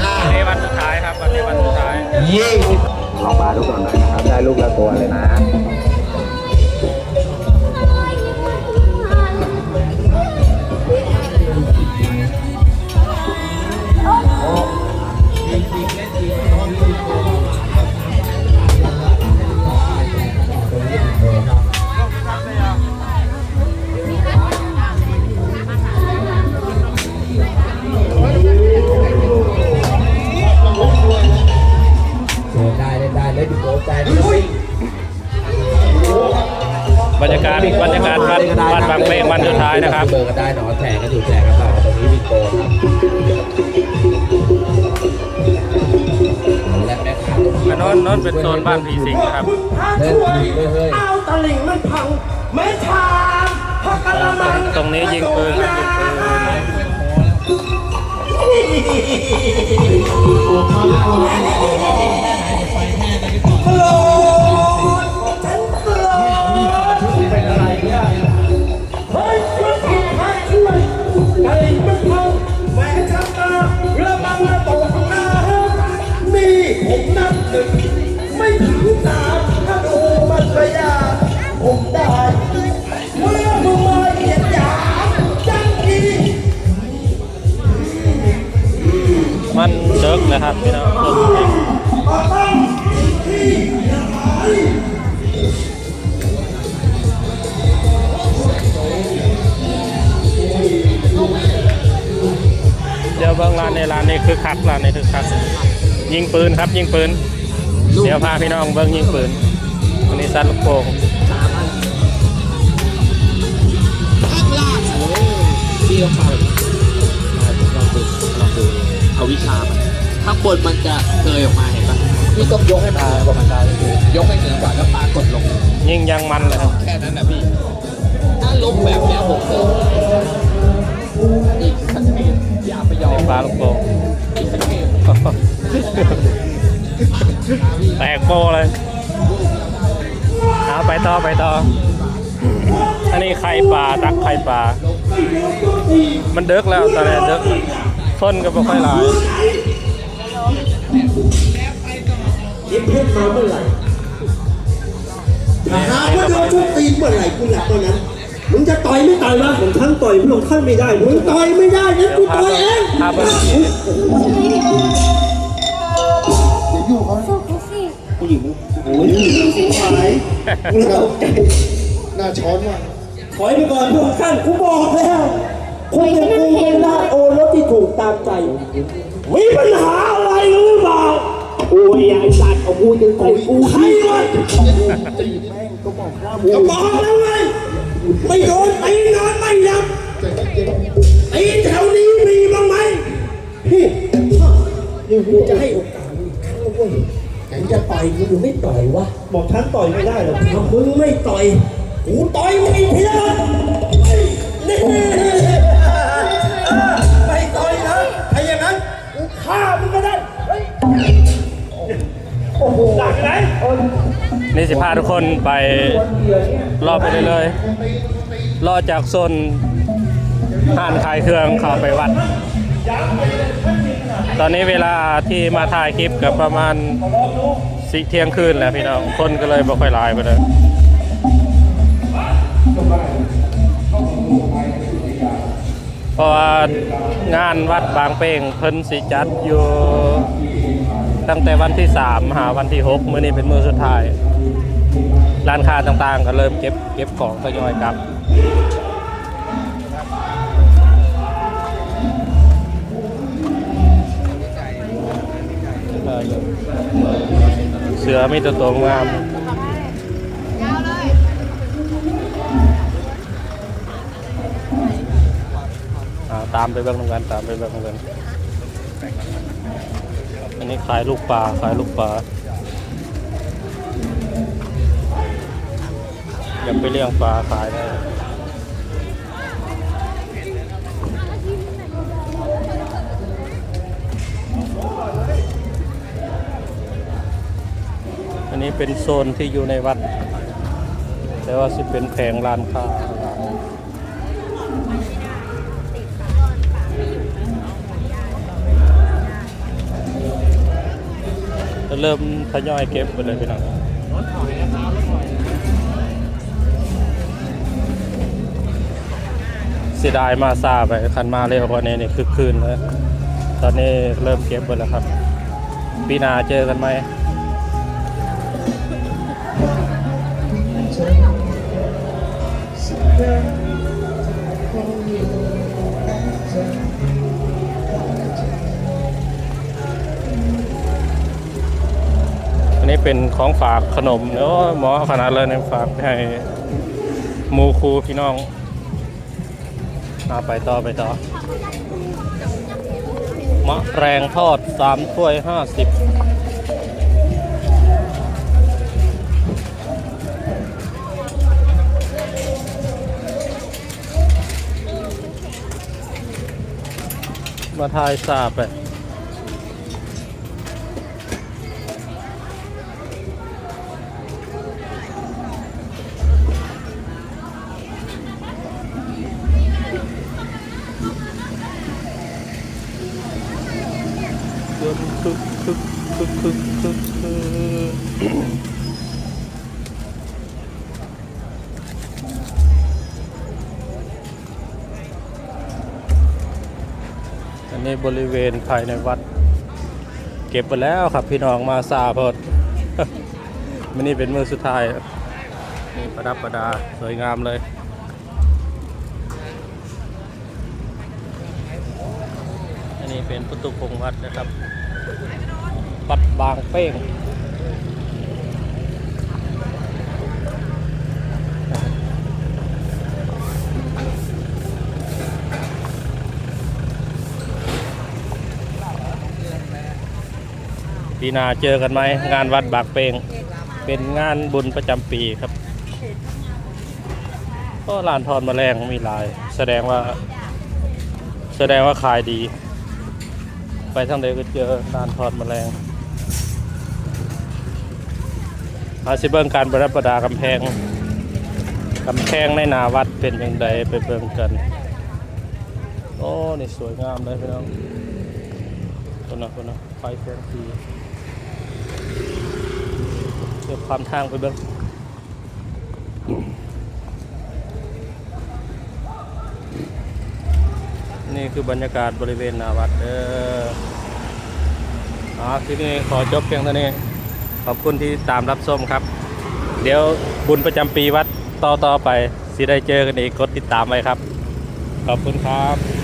ห้าวันนี้วันสุดท้ายครับวันนี้วันสุดท้าย ยี่สิบลองปลาดูก่อนหน่อยนะครับ ได้ลูกละตัวเลยนะ บรรยากาศบรรยากาศวัดวัดบางเป้งวันสุดท้ายนะครับเบอร์ก็ได้หนอนแทงก็ถูกแจกกันต่อตรงนี้วิโกครับและแม่ค้าอันโน้นโน้นเป็นโซนบ้านผีสิงนะครับเล่นดีเลยเฮ้ยเอาตะหลิ่งมันพังไม่ชามพักกะละมังตรงนี้ยิงปืนครับยิงปืนโกร Hello. คือคักร้านนี้คือคักยิงปืนครับยิงปืน เดี๋ยวพาพี่น้องเบิ่งยิงปืนอันนี้ซัดลูกโป่งพี่ลองปลาแบบลองดูลองดูเอาวิชามันข้างบนมันจะเกยออกมาเห็นปะพี่ต้องยกให้มันเหนือกว่ามันได้ยกให้เหนือกว่าแล้วปลากดลง ยิงยังมันเลยครับแค่นั้นนะพี่ ถ้าล้มแบบเนี้ยผมเจออีกสักทีอย่าไปยอมปลาลูกโป่งอีกสักที แตกโปเลยเอาไปต่อไปต่อ อันนี้ไข่ปลาตักไข่ปลา มันเดึกแล้วตอนนี้เดึกคนก็ไม่ค่อยหลายยิ้มเพชรมาเมื่อไหร่ถาหาว่าโดนทุกตีนเมื่อไหร่กูหลับตอนนั้น มึงจะต่อยไม่ต่อยวะผมท่านต่อยพระองค์ท่านไม่ได้มึงต่อยไม่ได้งั้นเดี๋ยวกูพาต่อยเบิ่งเองพาเบิ่งผู้หญิงโอ้ยสิหายกูเราหน้าช้อนมากถอยไปก่อนพวกท่านกูบอกแล้วคุณจะกูเป็นราชโอรสที่ถูกตามใจ มีปัญหาอะไรหรือเปล่าโอ้ยไอ้สัตว์เอากูจะใส่กูใครวะก็บอกแล้วไง ไม่โดนตีนอนไม่หลับตีแถวนี้มีบ้างไหมพี่นี่กูจะให้โอกาสมึงอีกครั้งแล้วเว้ยมึงจะต่อยกูหรือไม่ต่อยวะบอกท่านต่อยไม่ได้หรอกถ้ามึงไม่ต่อยกูต่อยมึงอีกทีละนี่ไม่ต่อยนะถ้าอย่างนั้นกูฆ่ามึงก็ได้เฮ้ยโอ้โหดักไหน นี่สิพาทุกคนไปรอบไปเรื่อยๆรอจากโซนห้านขายเครื่องเข้าไปวัด ตอนนี้เวลาที่มาถ่ายคลิปกับประมาณสิเที่ยงคืนแล้วพี่น้องคนก็เลยบ่ค่อยหลายไปเลยเพราะว่างานวัดบางเป้งเพิ่นสิจัดอยู่ตั้งแต่วันที่3หาวันที่6มื้อนี้เป็นมื้อสุดท้าย ร้านค้าต่างๆ ก็เริ่มเก็บเก็บของทยอยกลับเสือมีตัวตัวงามตามไปเบิ่งนำกันตามไปเบิ่งนำกันอันนี้ขายลูกปลาขายลูกปลา ยากไปเลี้ยงปลาขายได้อันนี้เป็นโซนที่อยู่ในวัด แต่ว่าสิเป็นแผงร้านค้าเริ่มทยอยเก็บไปเลยพี่น้อง เสียดายมาซาไปคันมาเร็วกว่านี้นี่คือคืนเลยตอนนี้เริ่มเก็บไปแล้วครับ ปีนาเจอกันไหมอันนี้เป็นของฝากขนมเนาะหมอขนาดเลยนี่ฝากไปให้มูครูพี่น้อง เอาไปต่อไปต่อมะแรงทอดสามถ้วยห้าสิบมาทายซาไป คึกคึกคึกคึกคึกคึกอันนี้บริเวณภายในวัด เก็บไปแล้วครับพี่น้องมาซาเพดมันนี่เป็นมือสุดท้ายนี่ประดับประดาสวยงามเลยอันนี้เป็นประตูคงวัดนะครับ วัดบางเป้งปีนาเจอกันไหมงานวัดบางเป้งเป็นงานบุญประจำปีครับ ก็ลานทอนแมลงมีหลาย แสดงว่า แสดงว่าขายดี ไปทางใดก็เจอลานทอดแมล งอาสิเบิ่งการประดับประดากำแพงกำแพงในนาวัดเป็นยังไงไปเบิ่งกัน โอ้ นี่สวยงามเลยพี่น้องคนนะคนนะไฟแสงสีเดี๋ยวความทางไปเบิ่งนี่คือบรรยากาศบริเวณนาวัดเด้ออ๋อที่นี่ขอจบเพียงเท่านี้ ขอบคุณที่ตามรับส้มครับ เดี๋ยวบุญประจำปีวัดต่อต่อๆไปสิได้เจอกันอีกกดติดตามไว้ครับ ขอบคุณครับ